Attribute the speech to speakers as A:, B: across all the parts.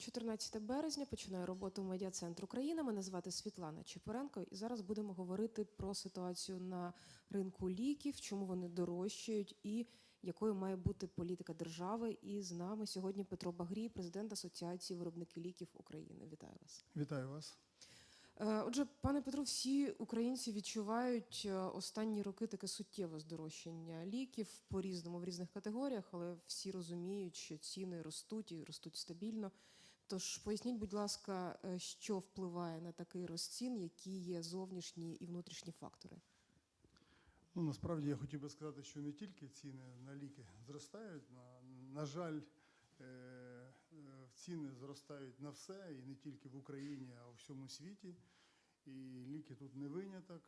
A: 14 березня починає роботу медіа центр України. Мене звати Світлана Чепуренко, і зараз будемо говорити про ситуацію на ринку ліків, чому вони дорожчають і якою має бути політика держави. І з нами сьогодні Петро Багрій, президент Асоціації виробників ліків України. Вітаю вас.
B: Вітаю вас.
A: Е, Отже, пане Петро, всі українці відчувають е, останні роки таке суттєве здорожчання ліків по різному в різних категоріях, але всі розуміють, що ціни ростуть і ростуть стабільно. Тож поясніть, будь ласка, е, що впливає на такий рост цін, які є зовнішні і внутрішні фактори?
B: Ну насправді я хотів би сказати, що не тільки ціни на ліки зростають. На, на жаль, е, е, ціни зростають на все, і не тільки в Україні, а у всьому світі. І ліки тут не виняток.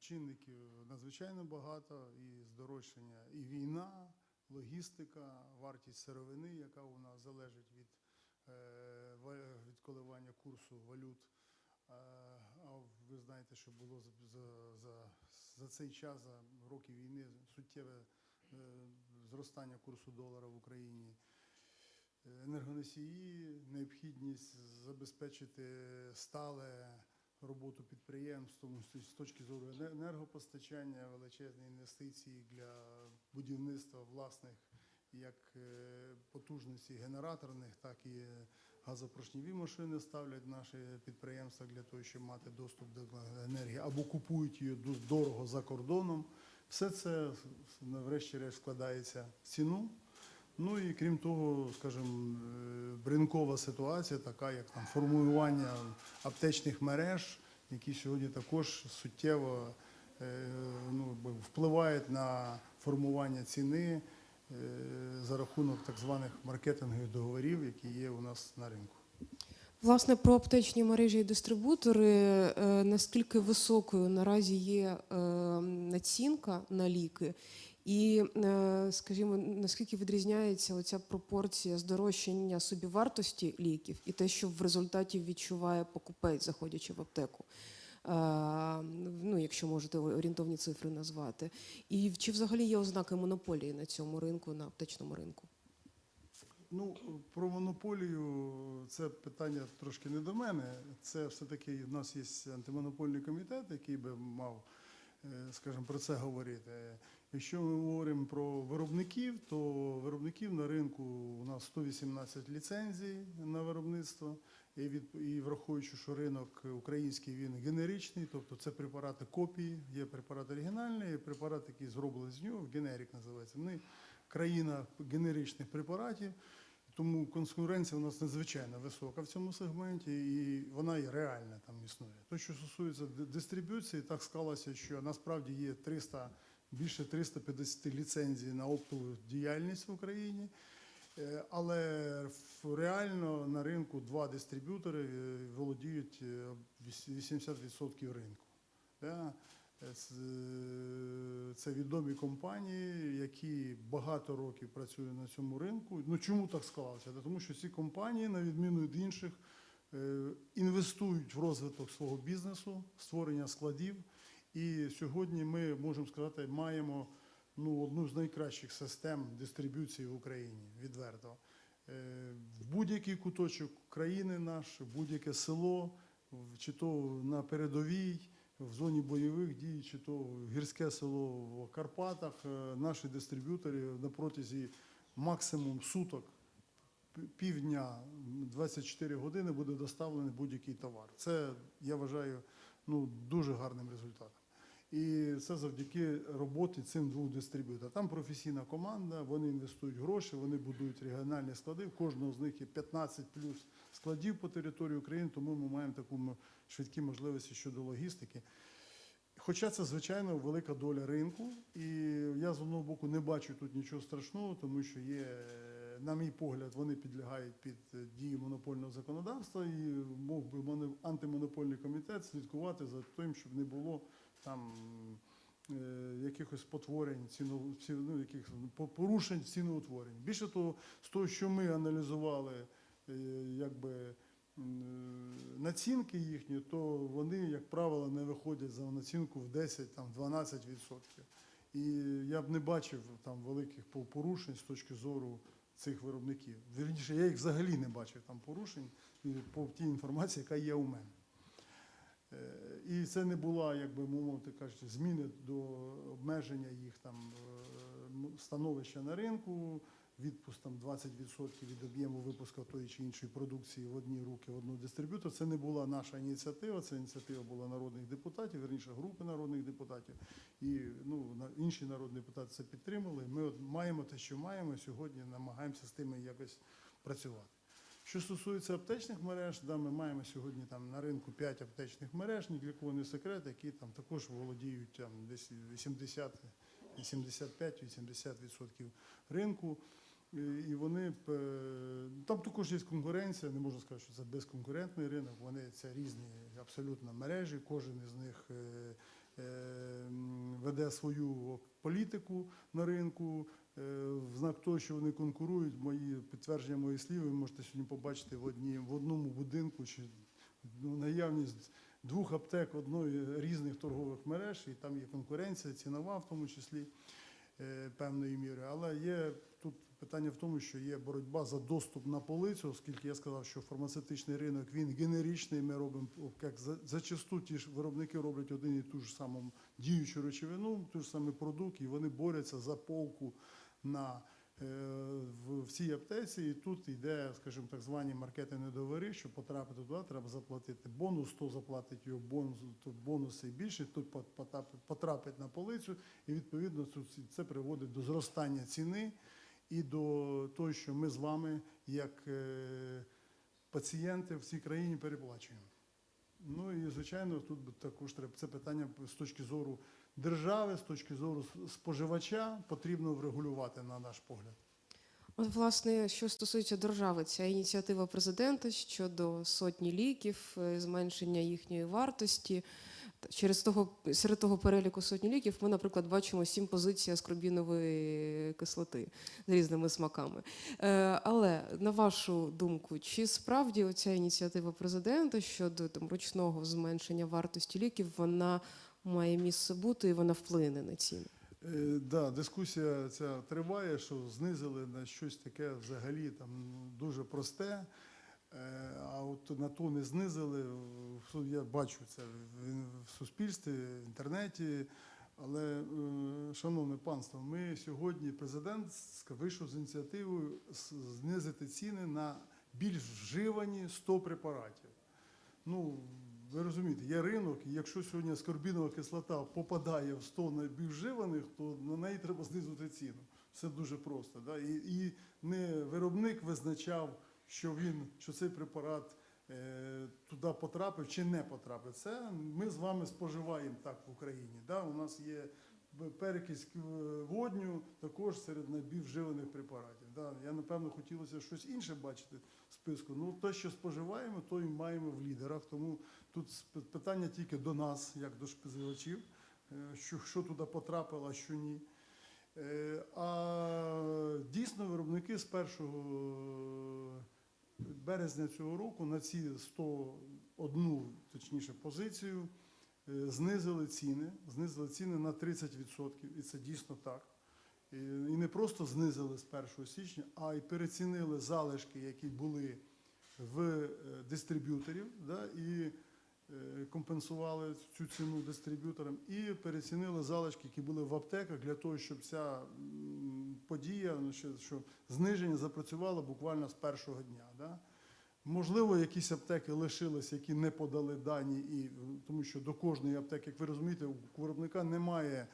B: Чинників надзвичайно багато, і здорожчання, і війна, логістика, вартість сировини, яка у нас залежить від, від коливання курсу валют. А а ви знаєте, що було за, за, за, цей час, за роки війни, суттєве е, зростання курсу долара в Україні. Е, Енергоносії, необхідність забезпечити стале роботу підприємств, з точки зору енергопостачання, величезні інвестиції для будівництва власних як е, потужностей генераторних, так і газопоршневі машини ставлять наші підприємства для того, щоб мати доступ до енергії, або купують її дорого за кордоном. Все це врешті-решт складається в ціну. Ну і крім того, скажімо, е, ринкова ситуація, така як там формулювання аптечних мереж, які сьогодні також суттєво е, ну, впливають на формування ціни е, за рахунок так званих маркетингових договорів, які є у нас на ринку.
A: Власне, про аптечні мережі і дистрибутори, е, наскільки високою наразі є е, націнка на ліки, і, е, скажімо, наскільки відрізняється оця пропорція здорожчання собівартості ліків і те, що в результаті відчуває покупець, заходячи в аптеку. Е, Ну, якщо можете орієнтовні цифри назвати, і чи взагалі є ознаки монополії на цьому ринку, на аптечному ринку?
B: Ну, про монополію це питання трошки не до мене. Це все-таки в нас є антимонопольний комітет, який би мав, е, скажімо, про це говорити. Якщо ми говоримо про виробників, то виробників на ринку у нас 118 ліцензій на виробництво. І, від, і враховуючи, що ринок український він генеричний, тобто це препарати копії, є препарат оригінальний, препарат, який зроблений з нього, генерик називається. Ми країна генеричних препаратів, тому конкуренція у нас надзвичайно висока в цьому сегменті, і вона і реальна там існує. То, що стосується дистриб'юції, так склалося, що насправді є 300, більше 350 ліцензій на оптову діяльність в Україні. Е, Але реально на ринку два дистриб'ютори е, володіють е, віс- 80% ринку. Да? Е, е, Це відомі компанії, які багато років працюють на цьому ринку. Ну чому так склалося? Тому що ці компанії, на відміну від інших, інвестують в розвиток свого бізнесу, створення складів. І сьогодні ми можемо сказати, маємо ну, одну з найкращих систем дистриб'юції в Україні, відверто. Е, В будь-який куточок країни наш, будь-яке село, чи то на передовій, в зоні бойових дій, чи то гірське село в Карпатах, е, наші дистриб'ютори на протязі максимум суток, півдня, 24 години буде доставлений будь-який товар. Це, я вважаю, ну, дуже гарним результатом. І це завдяки роботі цим двох дистриб'юторів. Там професійна команда, вони інвестують гроші, вони будують регіональні склади. В кожного з них є 15 плюс складів по території України, тому ми маємо таку швидкі можливості щодо логістики. Хоча це, звичайно, велика доля ринку, і я з одного боку не бачу тут нічого страшного, тому що є, на мій погляд, вони підлягають під дії монопольного законодавства, і мог би моно- антимонопольний комітет слідкувати за тим, щоб не було там е, якихось потворень, ціно, ну, по- порушень ціноутворень. Більше того, з того, що ми аналізували, е, якби м, націнки їхні, то вони, як правило, не виходять за націнку в 10-12%. І я б не бачив там великих порушень з точки зору цих виробників. Вірніше, я їх взагалі не бачив там порушень по тій інформації, яка є у мене. Е, І це не була, як би мовити кажучи, зміни до обмеження їх там е, становища на ринку, відпуск там 20% від об'єму випуску тої чи іншої продукції в одні руки, в одного дистриб'ютора. Це не була наша ініціатива, це ініціатива була народних депутатів, верніше групи народних депутатів. І ну, інші народні депутати це підтримали. Ми от маємо те, що маємо, сьогодні намагаємося з тими якось працювати. Що стосується аптечних мереж, да, ми маємо сьогодні там на ринку 5 аптечних мереж, ні для кого не секрет, які там також володіють там, десь 80, 75-80% ринку. І вони е, там також є конкуренція, не можна сказати, що це безконкурентний ринок. Вони це різні абсолютно мережі. Кожен із них е, е, веде свою політику на ринку. Е, В знак того, що вони конкурують, мої підтвердження моїх слів, ви можете сьогодні побачити в одні в одному будинку чи ну, наявність двох аптек одної різних торгових мереж, і там є конкуренція, цінова в тому числі е, певної міри. Але є тут питання в тому, що є боротьба за доступ на полицю, оскільки я сказав, що фармацевтичний ринок він генеричний. Ми робимо як за- зачасту ті ж виробники роблять один і ту ж саму діючу речовину, ту ж самий продукт, і вони борються за полку на е, в, в цій аптеці, і тут йде, скажімо, так звані маркетингові договори, щоб потрапити туди, треба заплатити бонус, хто заплатить його бонус, то бонуси більше, тут потрапить, на полицю, і відповідно це- приводить до зростання ціни і до того, що ми з вами, як е, пацієнти в цій країні, переплачуємо. Ну і звичайно, тут також треба це питання з точки зору держави, з точки зору споживача потрібно врегулювати на наш погляд.
A: От, власне, що стосується держави, ця ініціатива президента щодо сотні ліків, е, зменшення їхньої вартості. Через того, серед того переліку сотні ліків ми, наприклад, бачимо сім позицій аскорбінової кислоти з різними смаками. Е, але на вашу думку, чи справді оця ініціатива президента щодо там ручного зменшення вартості ліків вона має місце бути і вона вплине на ціни?
B: Е, да, дискусія ця триває, що знизили на щось таке взагалі там ну, дуже просте. Е, А от на то не знизили. Я бачу це в- суспільстві, в інтернеті. Але, е, шановне панство, ми сьогодні президент вийшов з ініціативою знизити ціни на більш вживані 100 препаратів. Ну, ви розумієте, є ринок, і якщо сьогодні аскорбінова кислота попадає в 100 найбільш вживаних, то на неї треба знизити ціну. Все дуже просто. Да? І, і не виробник визначав, що він, що цей препарат е, туди потрапив чи не потрапив. Це ми з вами споживаємо так в Україні. Да? У нас є перекись водню також серед найбільш вживаних препаратів. Да? Я напевно хотілося щось інше бачити в списку. Ну, те, що споживаємо, то і маємо в лідерах. Тому тут питання тільки до нас, як до споживачів, е, що, що туди потрапило, а що ні. Е, А дійсно виробники з 1 березня цього року на ці 101, точніше, позицію е, знизили ціни, знизили ціни на 30%, і це дійсно так. І і не просто знизили з 1 січня, а й перецінили залишки, які були в е, дистриб'юторів, да, і е, компенсували цю ціну дистриб'юторам, і перецінили залишки, які були в аптеках, для того, щоб ця подія, ну, що, зниження запрацювало буквально з першого дня. Да. Можливо, якісь аптеки лишились, які не подали дані, і, е, тому що до кожної аптеки, як ви розумієте, у виробника немає е,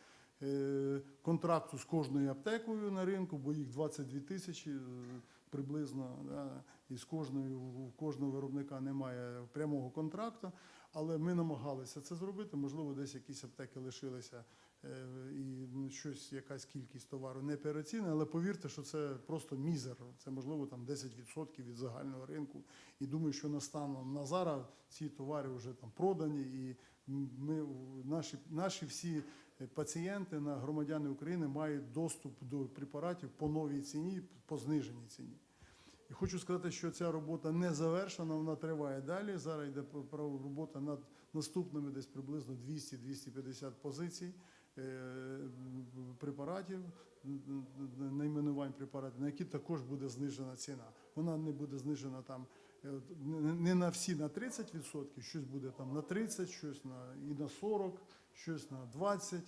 B: контракту з кожною аптекою на ринку, бо їх 22 тисячі е, приблизно, да, і з кожною у кожного виробника немає прямого контракту. Але ми намагалися це зробити. Можливо, десь якісь аптеки лишилися е, і ну, щось, якась кількість товару не переоцінена, але повірте, що це просто мізер. Це можливо там 10% від загального ринку. І думаю, що на станом на зараз ці товари вже там продані, і ми наші, наші всі пацієнти на громадяни України мають доступ до препаратів по новій ціні, по зниженій ціні. І хочу сказати, що ця робота не завершена, вона триває далі. Зараз йде робота над наступними десь приблизно 200-250 позицій е, препаратів, найменувань препаратів, на які також буде знижена ціна. Вона не буде знижена там е, не- не на всі на 30%, щось буде там на 30, щось на і на 40, щось на 20.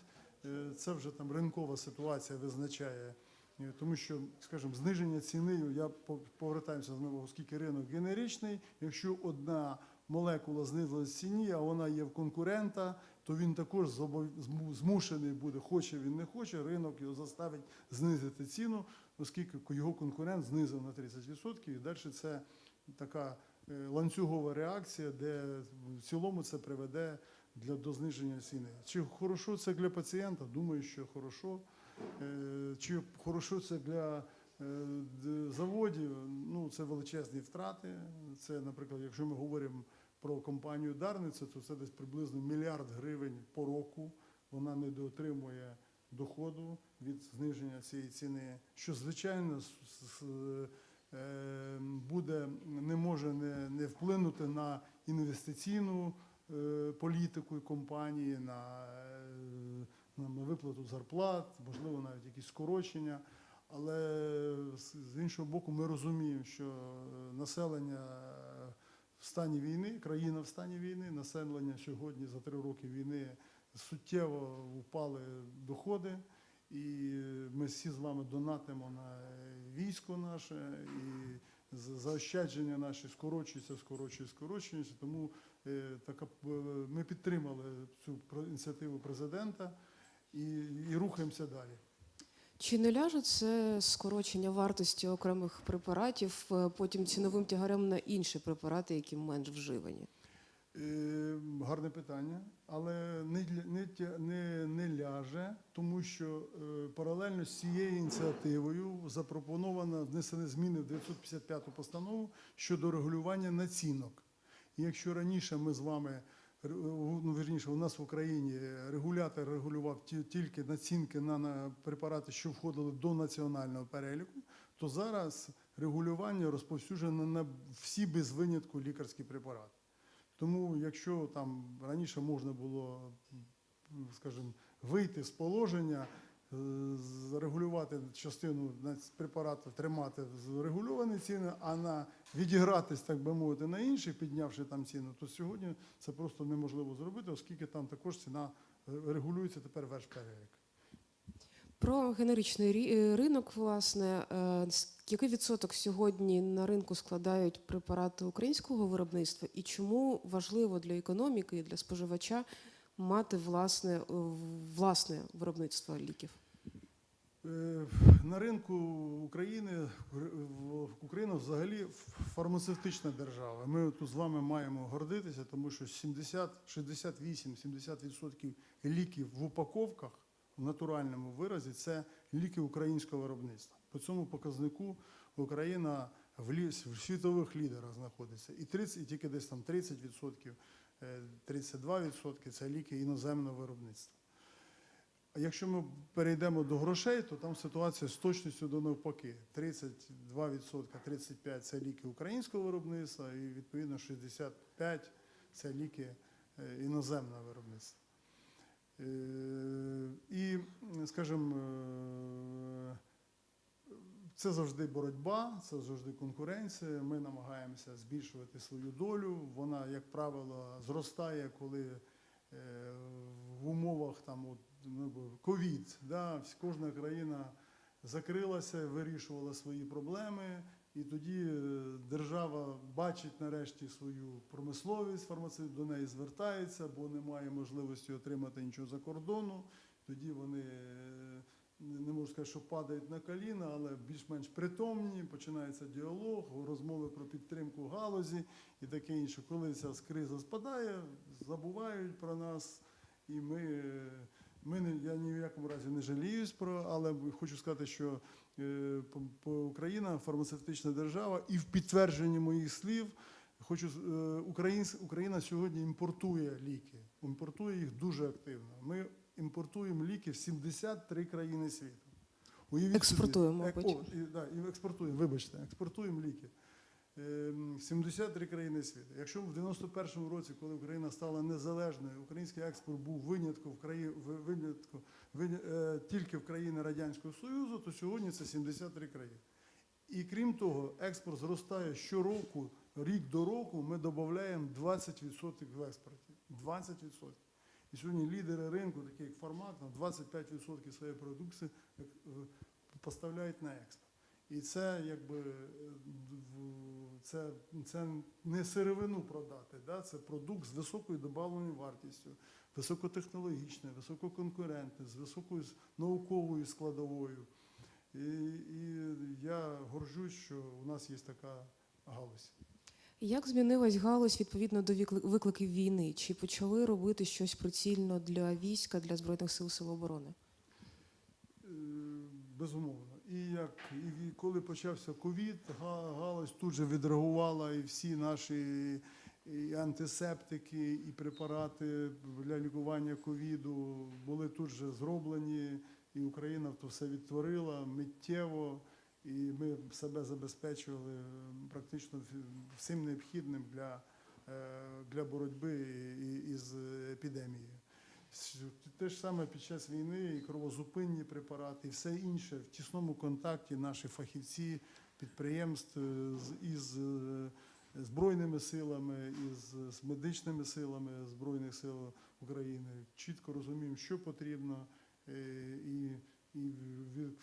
B: Е, Це вже там ринкова ситуація визначає. Е, Тому що, скажімо, зниження ціни, я по- повертаємося знову, оскільки ринок генеричний, якщо одна молекула знизилась в ціні, а вона є в конкурента, то він також змушений буде, хоче він не хоче, ринок його заставить знизити ціну, оскільки його конкурент знизив на 30%, і далі це така е, ланцюгова реакція, де в цілому це приведе для до зниження ціни. Чи хорошо це для пацієнта? Думаю, що хорошо. Е, Чи хорошо це для е, заводів? Ну, це величезні втрати. Це, наприклад, якщо ми говоримо про компанію Дарниця, то це десь приблизно мільярд гривень по року. Вона не доотримує доходу від зниження цієї ціни, що звичайно е, буде не може не, не вплинути на інвестиційну е, політику компанії, на, е, на, виплату зарплат, можливо, навіть якісь скорочення. Але з іншого боку, ми розуміємо, що е, населення в стані війни, країна в стані війни, населення сьогодні за три роки війни суттєво впали доходи, і ми всі з вами донатимо на військо наше, і заощадження наші скорочуються, скорочуються, скорочуються. Тому така е, ми підтримали цю ініціативу президента і, і рухаємося далі.
A: Чи не ляже це скорочення вартості окремих препаратів е, потім ціновим тягарем на інші препарати, які менш вживані?
B: Е, Гарне питання, але не, не, не, не ляже, тому що е, паралельно з цією ініціативою запропоновано внесені зміни в 955 постанову щодо регулювання націнок. Якщо раніше ми з вами, ре- ну вірніше, у нас в Україні регулятор регулював тільки націнки на, на препарати, що входили до національного переліку, то зараз регулювання розповсюджено на всі без винятку лікарські препарати. Тому, якщо там раніше можна було, скажімо, вийти з положення, е, зарегулювати частину препаратів, тримати регульовані ціни, а на відігратись, так би мовити, на інші, піднявши там ціну, то сьогодні це просто неможливо зробити, оскільки там також ціна е, регулюється тепер весь перелік.
A: Про генеричний е, ринок, власне, який відсоток сьогодні на ринку складають препарати українського виробництва, і чому важливо для економіки і для споживача мати власне, е, власне виробництво ліків?
B: Е, На ринку України Україна взагалі фармацевтична держава. Ми тут з вами маємо гордитися, тому що 70, 68-70% ліків в упаковках в натуральному виразі це ліки українського виробництва. По цьому показнику Україна в, світових лідерах знаходиться. І 30, і тільки десь там 30%, е, 32% це ліки іноземного виробництва. Якщо ми перейдемо до грошей, то там ситуація з точністю до навпаки. 32%, 35% це ліки українського виробництва, і відповідно 65% це ліки е, іноземного виробництва. Е, І, скажімо, е, це завжди боротьба, це завжди конкуренція. Ми намагаємося збільшувати свою долю. Вона, як правило, зростає, коли е, в умовах там от, ну, ковід, да, кожна країна закрилася, вирішувала свої проблеми, і тоді е, держава бачить нарешті свою промисловість, фармацевт до неї звертається, бо немає можливості отримати нічого за кордону. Тоді вони е, не можу сказати, що падають на коліна, але більш-менш притомні, починається діалог, розмови про підтримку галузі і таке інше. Коли ця криза спадає, забувають про нас, і ми, ми не, я ні в якому разі не жаліюсь про, але хочу сказати, що е, Україна фармацевтична держава, і в підтвердженні моїх слів. Хочу е, Україна сьогодні імпортує ліки, імпортує їх дуже активно. Ми імпортуємо ліки в 73 країни світу. Уявіть собі.
A: Експортуємо,
B: Ек-
A: мабуть.
B: о, і, да, і експортуємо, вибачте, експортуємо ліки. ем, 73 країни світу. Якщо в 91-му році, коли Україна стала незалежною, український експорт був винятком в краї, винятку, виня- е, тільки в країни Радянського Союзу, то сьогодні це 73 країни. І крім того, експорт зростає щороку, рік до року ми додаємо 20% в експорті. 20%. І сьогодні лідери ринку, такі як Фармак, на 25% своєї продукції е, поставляють на експорт. І це якби е, це, це не сировину продати, да? це продукт з високою добавленою вартістю, високотехнологічний, висококонкурентний, з високою науковою складовою. І, і я горжусь, що у нас є така галузь.
A: Як змінилась галузь відповідно до викликів війни? Чи почали робити щось прицільно для війська, для збройних сил сил?
B: Е, Безумовно. І як і коли почався ковід, га- галузь тут же відреагувала, і всі наші і антисептики, і препарати для лікування ковіду були тут же зроблені, і Україна то все відтворила миттєво, і ми себе забезпечували е, практично всім необхідним для, е, для боротьби із епідемією. Те ж саме під час війни і кровозупинні препарати, і все інше в тісному контакті наші фахівці підприємств е, із збройними силами, із медичними силами Збройних сил України чітко розуміємо, що потрібно, і, і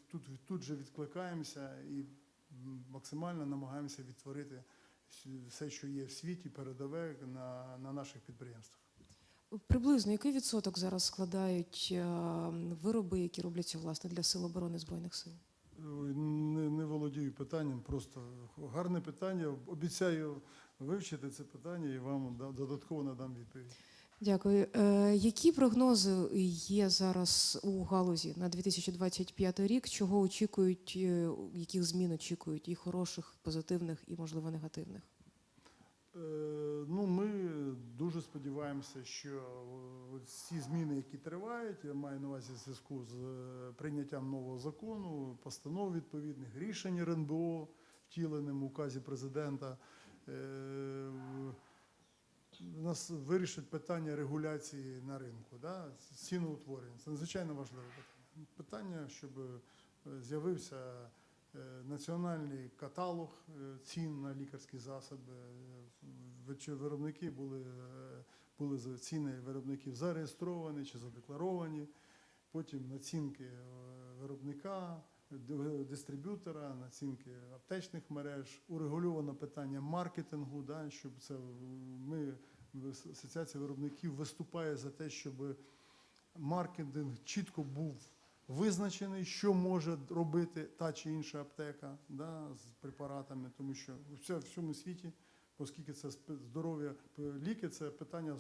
B: тут, тут же відкликаємося і максимально намагаємося відтворити все, що є в світі, передове на, на наших підприємствах.
A: Приблизно який відсоток зараз складають е, вироби, які робляться власне для сил оборони збройних сил?
B: Не, не володію питанням, просто гарне питання. Обіцяю вивчити це питання і вам да- додатково надам відповідь.
A: Дякую. Е, які прогнози є зараз у галузі на 2025 рік? Чого очікують, е, яких змін очікують і хороших, позитивних, і можливо негативних?
B: Е, Ну, ми дуже сподіваємося, що ці зміни, які тривають, я маю на увазі в зв'язку з прийняттям нового закону, постанов відповідних, рішень РНБО, втіленим в указі президента, е, нас вирішить питання регуляції на ринку, да, ціноутворення. Це надзвичайно важливе питання. Питання, щоб е, з'явився е, національний каталог е, цін на лікарські засоби. Чи Виробники були, були ціни виробників зареєстровані чи задекларовані. Потім націнки виробника, дистриб'ютора, націнки аптечних мереж, урегульовано питання маркетингу, да, щоб це ми асоціація виробників виступає за те, щоб маркетинг чітко був визначений, що може робити та чи інша аптека да, з препаратами, тому що в всьому світі, оскільки це здоров'я, ліки це питання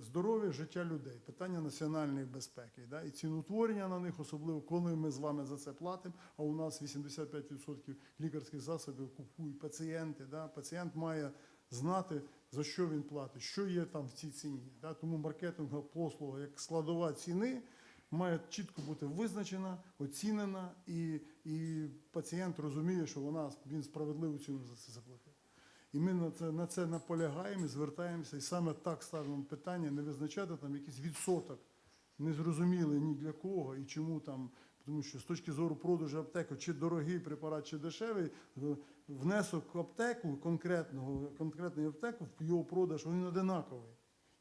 B: здоров'я, життя людей, питання національної безпеки. Да, і ціноутворення на них, особливо коли ми з вами за це платимо, а у нас 85% лікарських засобів купують пацієнти. Да, пацієнт має знати, за що він платить, що є там в цій ціні. Да? Тому маркетингова послуга як складова ціни має чітко бути визначена, оцінена, і, і пацієнт розуміє, що вона він справедливу ціну за це заплатив. І ми на це, на це наполягаємо і звертаємося, і саме так ставимо питання, не визначати там якийсь відсоток, незрозумілий ні для кого і чому там. Тому що з точки зору продажу аптеки, чи дорогий препарат, чи дешевий, е, внесок аптеку конкретного, конкретної аптеки в його продаж він одинаковий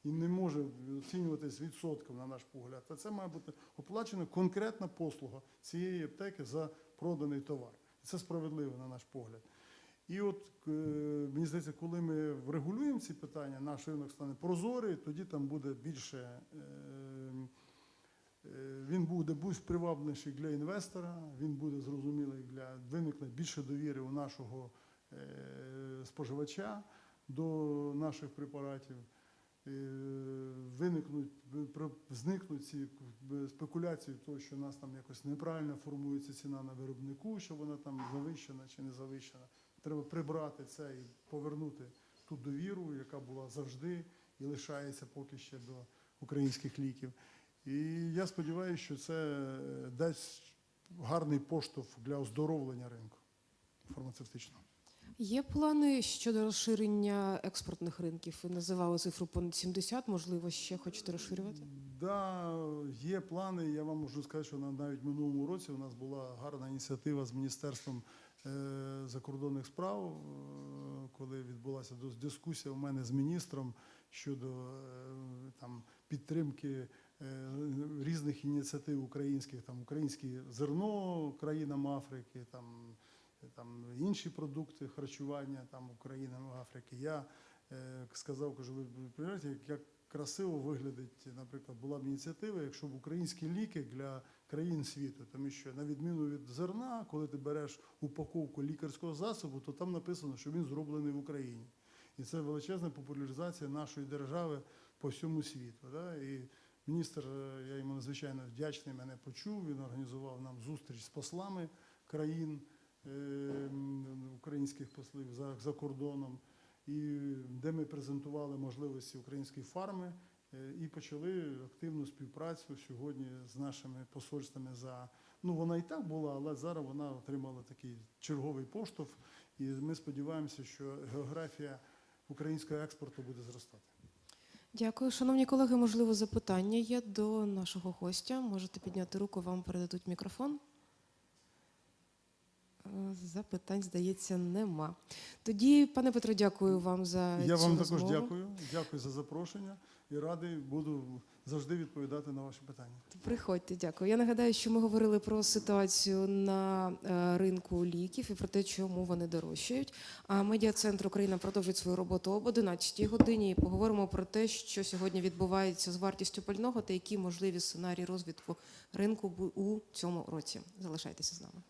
B: і не може оцінюватись відсотком, на наш погляд. А це має бути оплачена конкретна послуга цієї аптеки за проданий товар. Це справедливо, на наш погляд. І от е, мені здається, коли ми врегулюємо ці питання, наш ринок стане прозорий, тоді там буде більше. е, Він буде більш привабливіший для інвестора, він буде зрозумілий для виникне більше довіри у нашого е, споживача до наших препаратів. Е, Виникнуть, зникнуть ці е, спекуляції, того, що у нас там якось неправильно формується ціна на виробнику, що вона там завищена чи не завищена. Треба прибрати це і повернути ту довіру, яка була завжди і лишається поки ще до українських ліків. І я сподіваюся, що це е, дасть гарний поштовх для оздоровлення ринку фармацевтичного.
A: Є плани щодо розширення експортних ринків. Ви називали цифру понад 70, можливо, ще хочете розширювати?
B: Да, є плани. Я вам можу сказати, що на навіть минулому році у нас була гарна ініціатива з Міністерством е, закордонних справ, е, коли відбулася дискусія у мене з міністром щодо там підтримки різних ініціатив українських, там українське зерно країнам Африки, там, там інші продукти харчування там країнам Африки. Я е, сказав, кажу, ви розумієте, як, красиво виглядить, наприклад, була б ініціатива, якщо б українські ліки для країн світу, тому що на відміну від зерна, коли ти береш упаковку лікарського засобу, то там написано, що він зроблений в Україні. І це величезна популяризація нашої держави по всьому світу. Да? Міністр, е, я йому надзвичайно вдячний, мене почув. Він організував нам зустріч з послами країн е, українських послів за, за кордоном, і де ми презентували можливості української фарми е, і почали активну співпрацю сьогодні з нашими посольствами за. Ну, вона і так була, але зараз вона отримала такий черговий поштовх, і ми сподіваємося, що географія українського експорту буде зростати.
A: Дякую. Шановні колеги, можливо, запитання є до нашого гостя. Можете підняти руку, вам передадуть мікрофон. Е, Запитань, здається, нема. Тоді, пане Петро, дякую вам за
B: Я
A: цю
B: вам також
A: розмову.
B: дякую. Дякую за запрошення і радий буду завжди відповідати на ваші питання.
A: Приходьте, дякую. Я нагадаю, що ми говорили про ситуацію на е, ринку ліків і про те, чому вони дорожчають. А медіа-центр Україна продовжить свою роботу об 11 годині. І поговоримо про те, що сьогодні відбувається з вартістю пального та які можливі сценарії розвитку ринку у цьому році. Залишайтеся з нами.